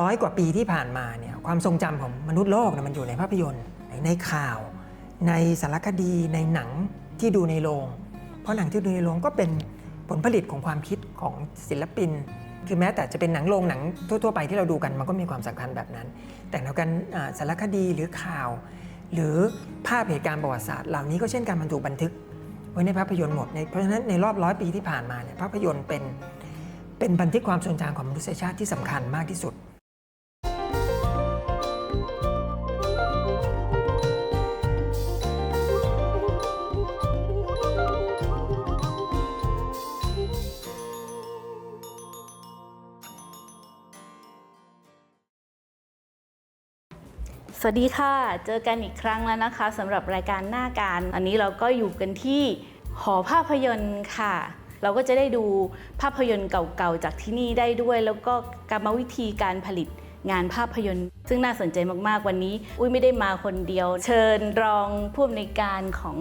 ร้อยกว่าปีที่ผ่านมาเนี่ยความทรงจำของมนุษย์โลกเนี่ยมันอยู่ในภาพยนตร์ในข่าว ในสารคดีในหนังที่ดูในโรงเพราะหนังที่ดูในโรงก็เป็นผลผลิตของความคิดของศิลปิน คือแม้แต่จะเป็นหนังโรงหนังทั่วๆไปที่เราดูกันมันก็มีความสำคัญแบบนั้น แต่แล้วกันสารคดีหรือข่าว หรือภาพเหตุการณ์ประวัติศาสตร์เหล่านี้ก็เช่นกันมันถูกบันทึกไว้ในภาพยนตร์หมดเพราะฉะนั้นในรอบร้อยปีที่ผ่านมาเนี่ยภาพยนตร์เป็นเป็นบันทึกความทรงจำของมนุษยชาติที่สำคัญมากที่สุด วัสดีค่ะ เจอกันอีกครั้งแล้วนะคะสำหรับรายการหน้าการ อันนี้เราก็อยู่กันที่หอภาพยนตร์ค่ะ เราก็จะได้ดูภาพยนตร์เก่าๆจากที่นี่ได้ด้วย แล้วก็กรรมวิธีการผลิตงานภาพยนตร์ ซึ่งน่าสนใจมากๆวันนี้ อุ้ยไม่ได้มาคนเดียว เชิญรองผู้อำนวยการของ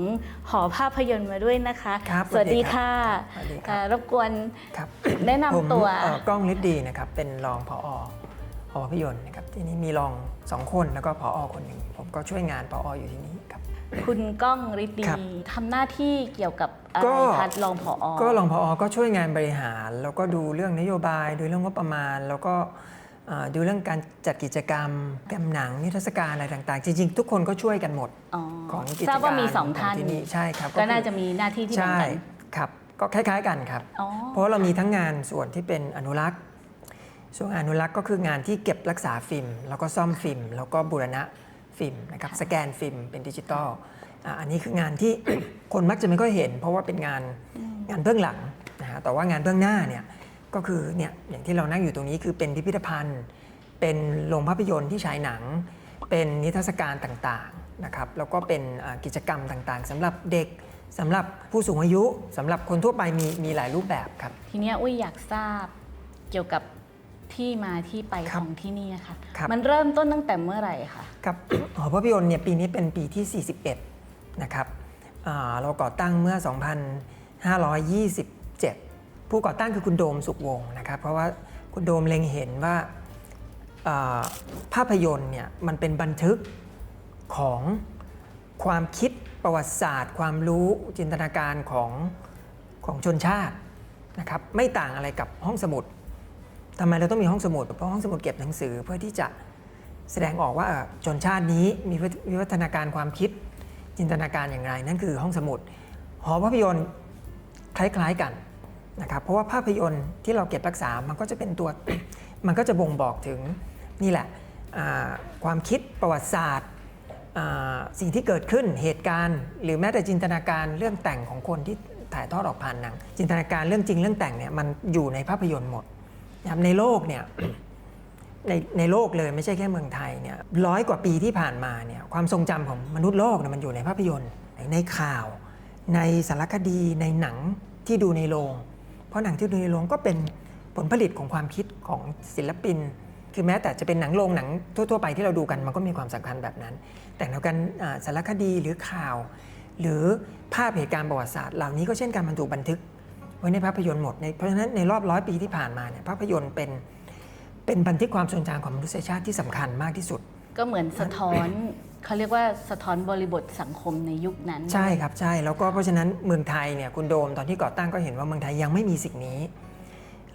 หอภาพยนตร์มาด้วยนะคะ ครับสวัสดีสวัสดีครัค่ะบสวัสดีครับค่ะรบกวนครับแนะนำผมตัวเอ่อกล้องฤทธิ์ดีนะครับ เป็นรองผอห อภาพยนตร์นะครับที่นี่มีรองสองคนแล้วก็ผอคนหนึ่งผมก็ช่วยงานผออยู่ที่นี่ครับ คุณก้องฤทธิ์ดีครับ ทำหน้าที่เกี่ยวกับอะไรก็คะรองผอก็รองผอก็ช่วยงานบริหาร แล้วก็ดูเรื่องนโยบาย ดูเรื่องงบประมาณ แล้วก็เอ่อดูเรื่องการจัดกิจกรรมแกมหนังนิทรรศการอะไรต่างๆ จริง ๆ ทุกคนก็ช่วยกันหมดอ๋อของกิจทราบกาว่ารมีสองขท่านที่นี่ใช่ครับก็น่าคือจะมีหน้าที่ที่เหมือใช่นกันครับก็คล้ายๆกันครับ อ๋อ เพราะเรามีทั้งงานส่วนที่เป็นอนุรักษ์ ส่วนอนุรักษ์ก็คืองานที่เก็บรักษาฟิล์มแล้วก็ซ่อมฟิล์มแล้วก็บูรณะฟิล์มนะครับสแกนฟิล์มเป็นดิจิตอลอะอันนี้คืองานที่ คนมักจะไม่ค่อยเห็น เพราะว่าเป็นงานงานเบื้องหลังนะฮะแต่ว่างานเบื้องหน้าเนี่ยก็คือเนี่ยอย่างที่เรานั่งอยู่ตรงนี้คือเป็นพิพิธภัณฑ์ เป็นโรงภาพยนตร์ที่ฉายหนัง เป็นนิทรรศการต่างๆนะครับแล้วก็เป็นอ่ากิจกรรมต่างๆสำหรับเด็กสำหรับผู้สูงอายุสำหรับคนทั่วไปมีมีหลายรูปแบบครับ ทีเนี้ยอุ้ยอยากทราบเกี่ยวกับ ที่มาที่ไปครัขบองที่นี่ค่ะ ครับ มันเริ่มต้นตั้งแต่เมื่อไหร่คะ ครับ หอภาพยนตร์เนี่ยปีนี้เป็นปีที่ 41 นะครับอ่าเราก่อตั้งเมื่อ 2527 ผู้ก่อตั้งคือคุณโดมสุขวงศ์นะครับ เพราะว่าคุณโดมเล็งเห็นว่าอ่าภาพยนตร์เนี่ยมันเป็นบันทึกของความคิดประวัติศาสตร์ ความรู้จินตนาการของของชนชาตินะครับไม่ต่างอะไรกับห้องสมุด ทำไมเราต้องมีห้องสมุดเพราะห้องสมุดเก็บหนังสือเพื่อที่จะแสดงออกว่าชนชาตินี้มีวิวัฒนาการความคิดจินตนาการอย่างไร นั่นคือห้องสมุด หอภาพยนตร์คล้าย ๆกันนะครับเพราะว่าภาพยนตร์ที่เราเก็บรักษา มันก็จะเป็นตัวมันก็จะบ่งบอกถึงนี่แหละความคิดประวัติศาสตร์สิ่งที่เกิดขึ้นเหตุการณ์ หรือแม้แต่จินตนาการเรื่องแต่งของคนที่ถ่ายทอดออกผ่านหนัง จินตนาการเรื่องจริงเรื่องแต่งเนี่ยมันอยู่ในภาพยนตร์หมด นะครับในโลกเนี่ยในในโลกเลยไม่ใช่แค่เมืองไทยเนี่ยร้อยกว่าปีที่ผ่านมาเนี่ยความทรงจำของมนุษย์โลกเนี่ยมันอยู่ในภาพยนตร์ในข่าว ในสารคดีในหนังที่ดูในโรง เพราะหนังที่ดูในโรงก็เป็นผลผลิตของความคิดของศิลปิน คือแม้แต่จะเป็นหนังโรงหนังทั่ว ๆ ไปที่เราดูกันมันก็มีความสำคัญแบบนั้น แต่แล้วกันสารคดีหรือข่าว หรือภาพเหตุการณ์ประวัติศาสตร์เหล่านี้ก็เช่นกันมันถูกบันทึก ไว้ในภาพยนตร์หมดในเพราะฉะนั้นในรอบร้อยปีที่ผ่านมาเนี่ยภาพยนตร์เป็นเป็นบันทึกความทรงจำของมนุษยชาติที่สำคัญมากที่สุด ก็เหมือนสะท้อนเขาเรียกว่าสะท้อนบริบทสังคมในยุคนั้น ใช่ครับใช่แล้วก็เพราะฉะนั้นเมืองไทยเนี่ยคุณโดมตอนที่ก่อตั้งก็เห็นว่าเมืองไทยยังไม่มีสิ่งนี้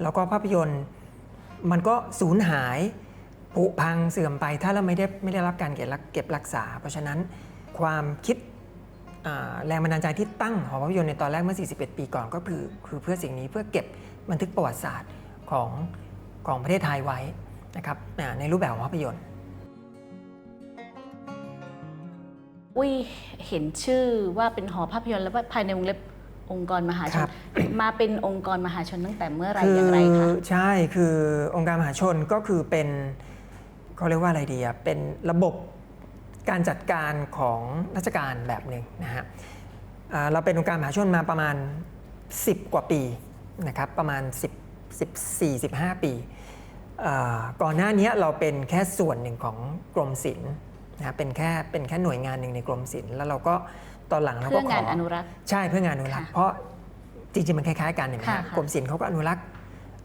แล้วก็ภาพยนตร์มันก็สูญหายผุพังเสื่อมไปถ้าเราไม่ได้ไม่ได้รับการเก็บรักเก็บรักษา เพราะฉะนั้นความคิดอ่า แรงบันดาลใจที่ตั้งหอภาพยนตร์ในตอนแรกเมื่อ 41 ปีก่อนก็คือคือเพื่อสิ่งนี้เพื่อเก็บบันทึกประวัติศาสตร์ของของประเทศไทยไว้นะครับอ่าในรูปแบบของภาพยนตร์อุ้ยเห็นชื่อว่าเป็นหอภาพยนตร์แล้วว่าภายในวงเล็บองค์กรมหาชครันบมาเป็นองค์กรมหาชนตั้งแต่เมื่อไหร่คือย่างไรคะใช่คือองค์การมหาชนก็คือเป็นเขาเรียกว่าอะไรดีอะเป็นระบบ การจัดการของราชการแบบหนึ่งนะฮะอ่าเราเป็นองค์การมหาชนมาประมาณ 10 กว่าปีนะครับประมาณ 10 14 15 ปีอ่าก่อนหน้านี้เราเป็นแค่ส่วนหนึ่งของกรมศิลป์นะเป็นแค่เป็นแค่หน่วยงานหนึ่งในกรมศิลป์แล้วเราก็ตอนหลังเราเพื่ก็อขงาอนอนุรักษ์ใช่เพื่องานอนุรักษ์ค่ะเพราะจริงๆมันคล้ายๆกันเห็นไหมค่ะฮะค่ะกรมศิลป์เขาก็อนุรักษ์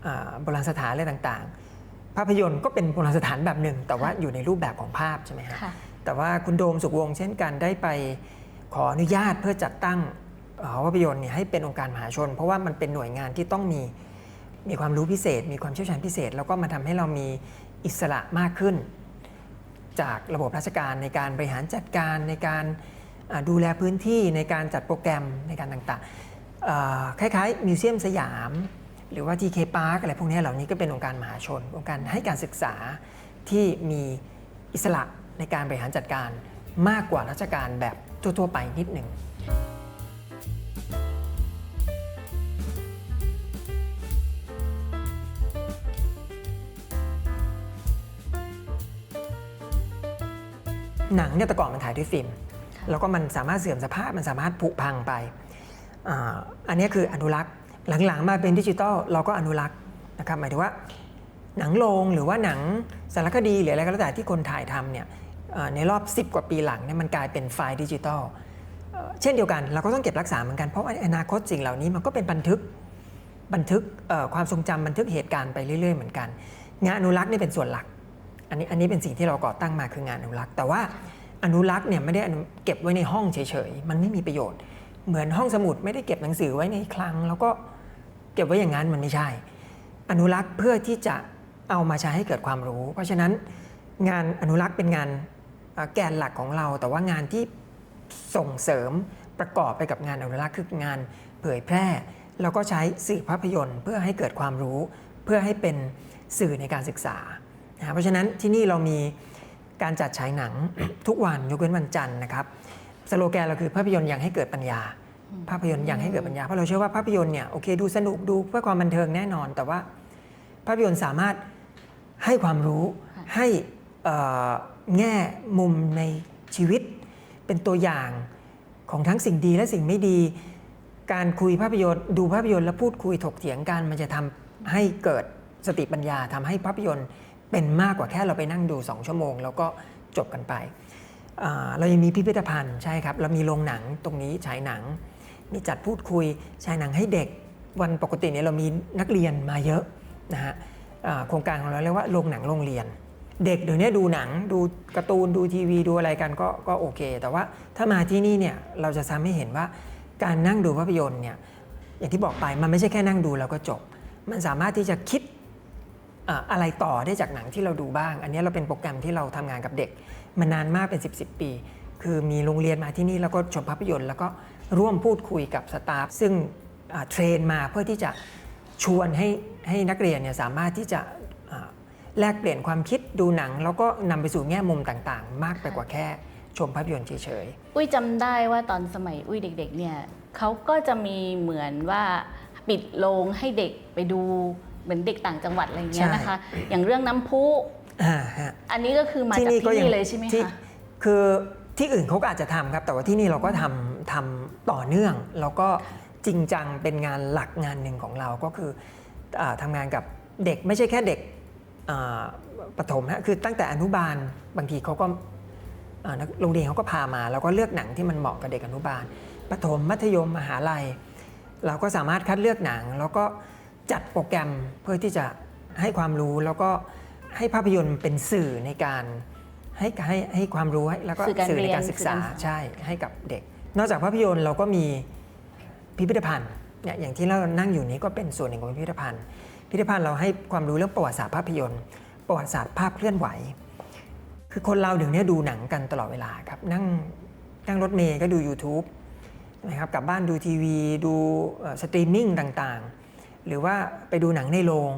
อ่าโบราณสถานอะไรต่างๆ ภาพยนตร์ก็เป็นโบราณสถานแบบหนึ่ง แต่ว่าอยู่ในรูปแบบของภาพใช่ไหมฮะค่ะ แต่ว่าคุณโดมสุขวงศ์เช่นกันได้ไปขออนุญาตเพื่อจัดตั้งหอภาพยนตร์เนี่ยให้เป็นองค์การมหาชน เพราะว่ามันเป็นหน่วยงานที่ต้องมีมีความรู้พิเศษ มีความเชี่ยวชาญพิเศษ แล้วก็มาทำให้เรามีอิสระมากขึ้น จากระบบราชการในการบริหารจัดการในการดูแลพื้นที่ในการจัดโปรแกรมในการต่างๆคล้ายๆมิวเซียมสยาม หรือว่า TK Park อะไรพวกนี้เหล่านี้ก็เป็นองค์การมหาชน องค์การให้การศึกษาที่มีอิสระ ในการบริหารจัดการมากกว่าราชการแบบทั่วๆไปนิดหนึ่งหนังเนี่ยแต่ก่อนมันถ่ายด้วยฟิล์มแล้วก็มันสามารถเสื่อมสภาพมันสามารถผุพังไปอาอันนี้คืออนุรักษ์หลังๆมาเป็นดิจิตอลเราก็อนุรักษ์นะครับหมายถึงว่าหนังโรงหรือว่าหนังสารคดีหรืออะไรก็แล้วแต่ที่คนถ่ายทำเนี่ยเอ่อ ในรอบ 10 กว่าปีหลังเนี่ยมันกลายเป็นไฟล์ดิจิตอลเช่นเดียวกันเราก็ต้องเก็บรักษาเหมือนกันเพราะอนาคตสิ่งเหล่านี้มันก็เป็นบันทึกบันทึกความทรงจำบันทึกเหตุการณ์ไปเรื่อยๆเหมือนกัน งานอนุรักษ์นี่เป็นส่วนหลัก อันนี้อันนี้เป็นสิ่งที่เราก่อตั้งมาคืองานอนุรักษ์ แต่ว่าอนุรักษ์เนี่ยไม่ได้เก็บไว้ในห้องเฉยๆมันไม่มีประโยชน์ เหมือนห้องสมุดไม่ได้เก็บหนังสือไว้ในคลัง แล้วก็เก็บไว้อย่างนั้นมันไม่ใช่ อนุรักษ์เพื่อที่จะเอามาใช้ให้เกิดความรู้ เพราะฉะนั้นงานอนุรักษ์เป็นงาน แกนหลักของเรา แต่ว่างานที่ส่งเสริมประกอบไปกับงานอนุรักษ์คืองานเผยแพร่ แล้วก็ใช้สื่อภาพยนตร์ เพื่อให้เกิดความรู้ เพื่อให้เป็นสื่อในการศึกษานะฮะเพราะฉะนั้นที่นี่เรามีการจัดฉายหนังทุกวันยกเว้นวันจันทร์นะครับสโลแกนเราคือภาพยนตร์ยังให้เกิดปัญญา ภาพยนตร์ยังให้เกิดปัญญาเพราะเราเชื่อว่าภาพยนตร์เนี่ยโอเคดูสนุกดูเพื่อความบันเทิงแน่นอน แต่ว่าภาพยนตร์สามารถให้ความรู้ให้เอ่อ แง่มุมในชีวิต เป็นตัวอย่างของทั้งสิ่งดีและสิ่งไม่ดี การคุยภาพยนตร์ ดูภาพยนตร์แล้วพูดคุยถกเถียงกัน มันจะทำให้เกิดสติปัญญาทำให้ภาพยนตร์เป็นมากกว่าแค่เราไปนั่งดู 2 ชั่วโมง แล้วก็จบกันไป เรายังมีพิพิธภัณฑ์ใช่ครับ เรามีโรงหนังตรงนี้ฉายหนัง มีจัดพูดคุยฉายหนังให้เด็ก วันปกติเนี่ยเรามีนักเรียนมาเยอะนะฮะโครงการของเราเรียกว่าโรงหนังโรงเรียน เด็กเดี๋ยวนี้ดูหนังดูการ์ตูนดูทีวีดูอะไรกันก็ก็โอเค แต่ว่าถ้ามาที่นี่เนี่ยเราจะทำให้เห็นว่าการนั่งดูภาพยนตร์เนี่ยอย่างที่บอกไปมันไม่ใช่แค่นั่งดูแล้วก็จบ มันสามารถที่จะคิดอะไรต่อได้จากหนังที่เราดูบ้าง อันนี้เราเป็นโปรแกรมที่เราทำงานกับเด็กมานานมากเป็น 10บสปี คือมีโรงเรียนมาที่นี่แล้วก็ชมภาพยนตร์แล้วก็ร่วมพูดคุยกับสตาฟซึ่งเทรนมาเพื่อที่จะชวนให้ให้นักเรียนเนี่ยสามารถที่จะ แลกเปลี่ยนความคิดดูหนัง แล้วก็นำไปสู่แง่มุมต่างๆ มากไปกว่าแค่ชมภาพยนตร์เฉยๆ อุ้ยจำได้ว่าตอนสมัยอุ้ยเด็ก ๆ เนี่ยเขาก็จะมีเหมือนว่าปิดโรงให้เด็กไปดูเหมือนเด็กต่างจังหวัดอะไรอย่างเงี้ยนะคะ อย่างเรื่องน้ำพุอ่าฮะอันนี้ก็คือมาจากที่นี่เลยใช่ไหมที่คะคือที่อื่นเขาก็อาจจะทำครับ แต่ว่าที่นี่เราก็ทำทำต่อเนื่องแล้วก็จริงจังเป็นงานหลักงานหนึ่งของเราก็คืออาทำงานกับเด็กไม่ใช่แค่เด็กอ่า ประถมฮะคือตั้งแต่อนุบาลบางทีเขาก็อ่านักโรงเรียนเขาก็พามา แล้วก็เลือกหนังที่มันเหมาะกับเด็กอนุบาลประถมมัธยมมหาลัย เราก็สามารถคัดเลือกหนัง แล้วก็จัดโปรแกรมเพื่อที่จะให้ความรู้แล้วก็ให้ภาพยนตร์เป็นสื่อในการให้ให้ให้ความรู้ให้แล้วก็สื่อการสื่อในเรียนการศึกษาสื่อการสอนใช่ให้กับเด็ก นอกจากภาพยนตร์เราก็มีพิพิธภัณฑ์เนี่ยอย่างที่เรานั่งอยู่นี้ก็เป็นส่วนหนึ่งของพิพิธภัณฑ์ พิพิธภัณฑ์เราให้ความรู้เรื่องประวัติศาสตร์ภาพยนตร์ ประวัติศาสตร์ภาพเคลื่อนไหว คือคนเราเดี๋ยวนี้ดูหนังกันตลอดเวลาครับนั่งนั่งรถเมย์ก็ดู YouTube นะครับกลับบ้านดูทีวีดูสตรีมมิ่งต่างๆ หรือว่าไปดูหนังในโรง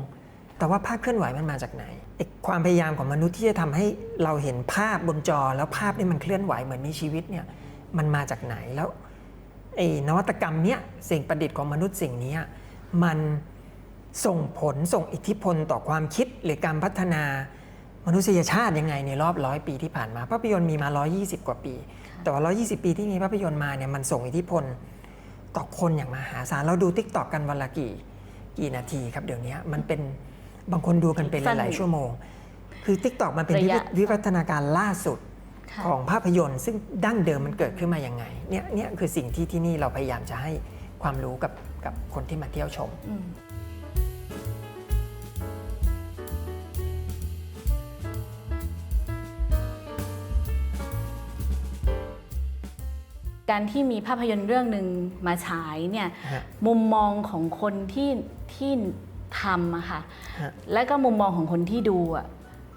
แต่ว่าภาพเคลื่อนไหวมันมาจากไหนไอความพยายามของมนุษย์ที่จะทำให้เราเห็นภาพบนจอแล้วภาพนี่มันเคลื่อนไหวเหมือนมีชีวิตเนี่ยมันมาจากไหนแล้วไอ้นวัตกรรมเนี้ยสิ่งประดิษฐ์ของมนุษย์สิ่งนี้มัน ส่งผลส่งอิทธิพลต่อความคิดหรือการพัฒนามนุษยชาติยังไงในรอบร้อยปีที่ผ่านมาภาพยนตร์มีมา 120 กว่าปี แต่ว่า 120 ปีที่มีภาพยนตร์มาเนี่ยมันส่งอิทธิพลต่อคนอย่างมหาศาลเราดูทิกตอกกันวันละกี่กี่นาทีครับเดี๋ยวนี้มันเป็นบางคนดูกันเป็นหลายๆชั่วโมง คือทิกตอกมันเป็นระยะวิวัฒนาการล่าสุดค่ะของภาพยนตร์ ซึ่งดั้งเดิมมันเกิดขึ้นมาอย่างไงเนี่ยเนี่ยคือสิ่งที่ที่นี่เราพยายามจะให้ความรู้กับกับคนที่มาเที่ยวชมอืม การที่มีภาพยนตร์เรื่องหนึ่งมาฉายเนี่ยฮะมุมมองของคนที่ที่ทำอะค่ะฮะและก็มุมมองของคนที่ดูอะ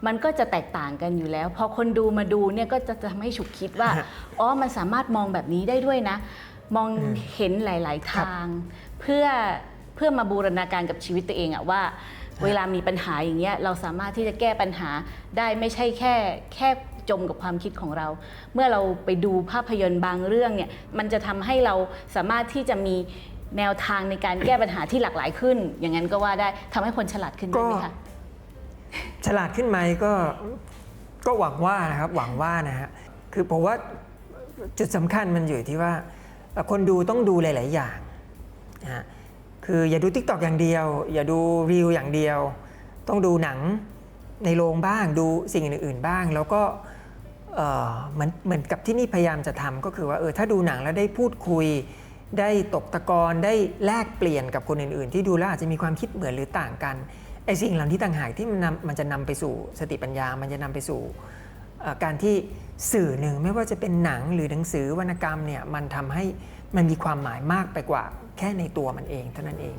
มันก็จะแตกต่างกันอยู่แล้ว พอคนดูมาดูเนี่ยก็จะทำให้ฉุกคิดว่าฮะอ๋อมันสามารถมองแบบนี้ได้ด้วยนะ มองเห็นหลายๆครับทาง เพื่อเพื่อมาบูรณาการกับชีวิตตัวเองอะว่า เวลามีปัญหาอย่างเงี้ยเราสามารถที่จะแก้ปัญหาได้ไม่ใช่แค่แค่ จมกับความคิดของเรา เมื่อเราไปดูภาพยนตร์บางเรื่องเนี่ยมันจะทำให้เราสามารถที่จะมีแนวทางในการแก้ปัญหาที่หลากหลายขึ้น อย่างนั้นก็ว่าได้ทำให้คนฉลาดขึ้นได้ไหมคะฉลาดขึ้นไหมก็ก็หวังว่านะครับหวังว่านะฮะคือผมว่าจุดสำคัญมันอยู่ที่ว่าเอ่อคนดูต้องดูหลาย ๆ อย่างนะฮะคืออย่าดู t ิ k t o k อย่างเดียว อย่าดูรีวอย่างเดียว ต้องดูหนังในโรงบ้างดูสิ่งอื่น ๆ บ้าง แล้วก็ เหมือนเหมือนกับที่นี่พยายามจะทำก็คือว่าเออถ้าดูหนังแล้วได้พูดคุย ได้ตกตะกอนได้แลกเปลี่ยนกับคนอื่น ๆ ที่ดูแล้วอาจจะมีความคิดเหมือนหรือต่างกันไอ้สิ่งเหล่านี้ต่างหากที่มันนำมันจะนำไปสู่สติปัญญา มันจะนำไปสู่การที่สื่อหนึ่งไม่ว่าจะเป็นหนังหรือหนังสือวรรณกรรมเนี่ยมันทำให้มันมีความหมายมากไปกว่าแค่ในตัวมันเองเท่านั้นเอง